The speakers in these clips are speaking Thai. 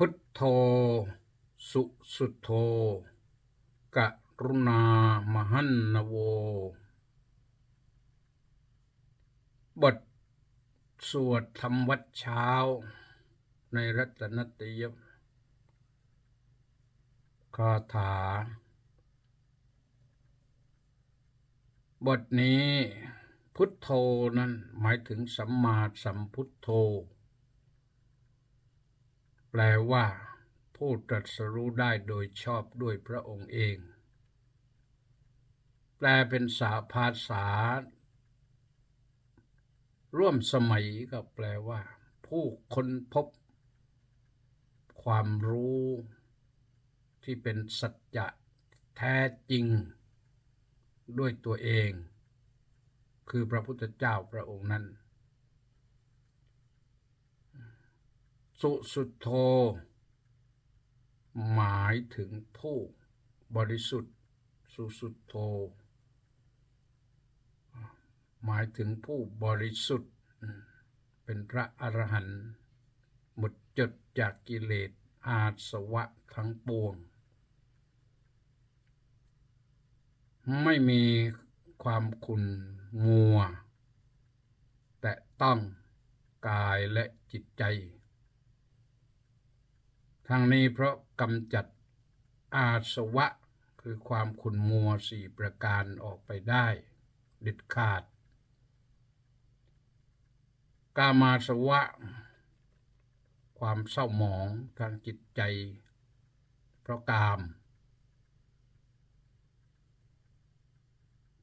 พุทโธ สุสุโธกะรุณามหันนโว บทสวดธรรมวัดเช้า ในรัตนตยคาถา บทนี้พุทโธนั้นหมายถึงสัมมาสัมพุทโธ แปลว่า ผู้ตรัสรู้ได้โดยชอบด้วยพระองค์เอง แปลเป็นสาภาษา ร่วมสมัยก็แปลว่า ผู้ค้นพบ ความรู้ที่เป็นสัจจะแท้จริง ด้วยตัวเอง คือพระพุทธเจ้าพระองค์นั้น สุสุโธ หมายถึงผู้บริสุทธิ์ สุสุโธ หมายถึงผู้บริสุทธิ์ เป็นพระอรหันต์หมดจดจากกิเลสอาสวะทั้งปวง ไม่มีความขุ่นมัว แต่ต้องกายและจิตใจ ทั้งนี้เพราะกำจัดอาสวะ คือความขุนมัวสี่ประการออกไปได้เด็ดขาด กามาสวะ ความเศร้าหมองทางจิตใจ เพราะกาม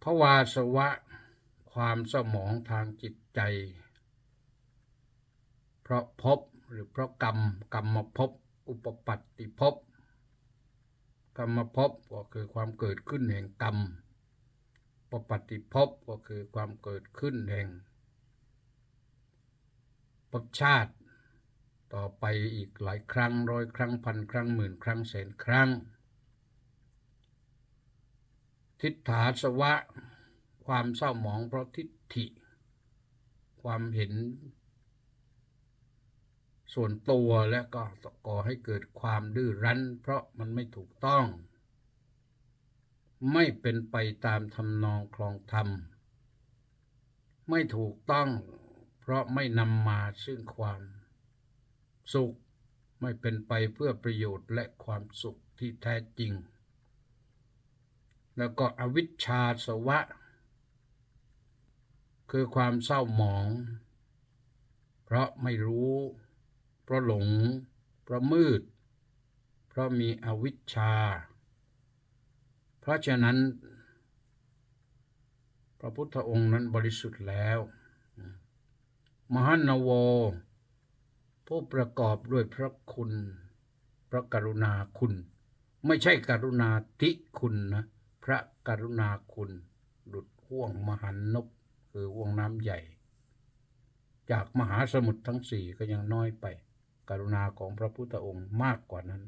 ภวาสวะ ความเศร้าหมองทางจิตใจ เพราะภพหรือเพราะกรรมกรรมภพบ อุปปัตติภพกรรมภพก็คือความเกิดขึ้นแห่งกรรมปปัตติภพก็คือความเกิดขึ้นแห่งภพชาติ ต่อไปอีกหลายครั้งร้อยครั้งพันครั้งหมื่นครั้งแสนครั้ง ทิฏฐาสวะ ความเศร้าหมองเพราะทิฏฐิ ความเห็น ส่วนตัวและก็ก่อให้เกิดความดื้อรั้น เพราะมันไม่ถูกต้อง ไม่เป็นไปตามทำนองคลองธรรม ไม่ถูกต้อง เพราะไม่นำมาซึ่งความ สุขไม่เป็นไปเพื่อประโยชน์และความสุขที่แท้จริง แล้วก็อวิชชาสวะ คือความเศร้าหมอง เพราะไม่รู้ เพราะหลง เพราะมืด เพราะมีอวิชชา เพราะฉะนั้น พระพุทธองค์นั้นบริสุทธิ์แล้ว มหันโว ผู้ประกอบด้วยพระคุณ พระกรุณาคุณ ไม่ใช่กรุณาธิคุณนะ พระกรุณาคุณ ดุดห่วงมหันนบคือห่วงน้ำใหญ่จากมหาสมุทรทั้งสี่ก็ยังน้อยไป กรุณาของพระพุทธองค์มากกว่านั้น